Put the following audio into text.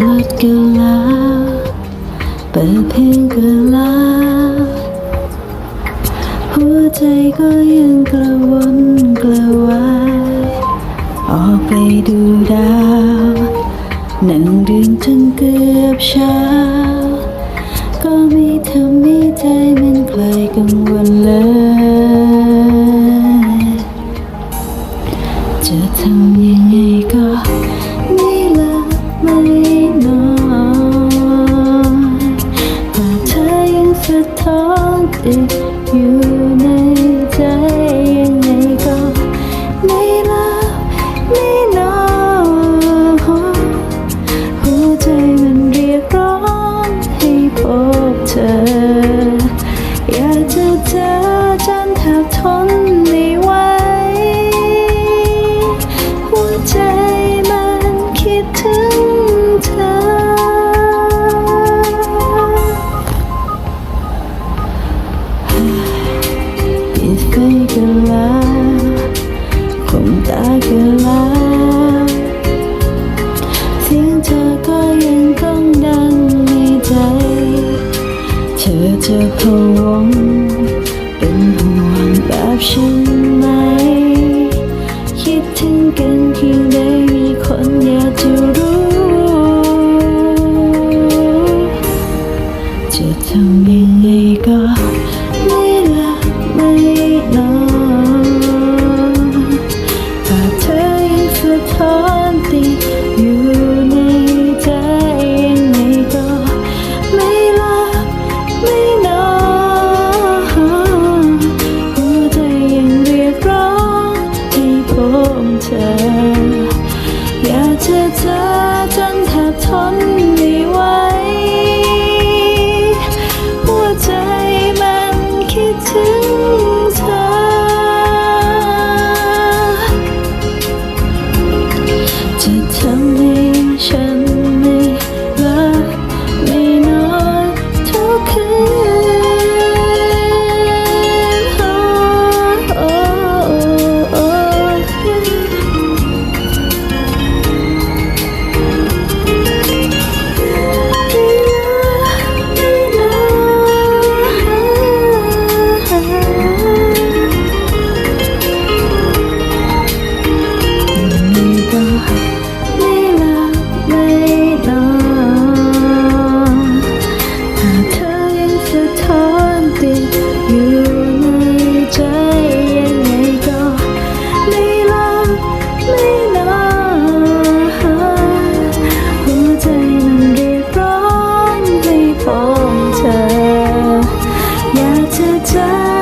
รถก็แล้เปิดเพลงก็แล้หัวใจก็ยังกระวนกระวายออกไปดูดาวหนึ่งเดือนจงเกือบเช้าก็ไม่ทำให้ใจ เสียงเธอก็ยังคงดังในใจ เธอจะพะวงเป็นห่วงแบบฉันไหม คิดถึงกันที่ได้มีคนอยากจะรู้ time.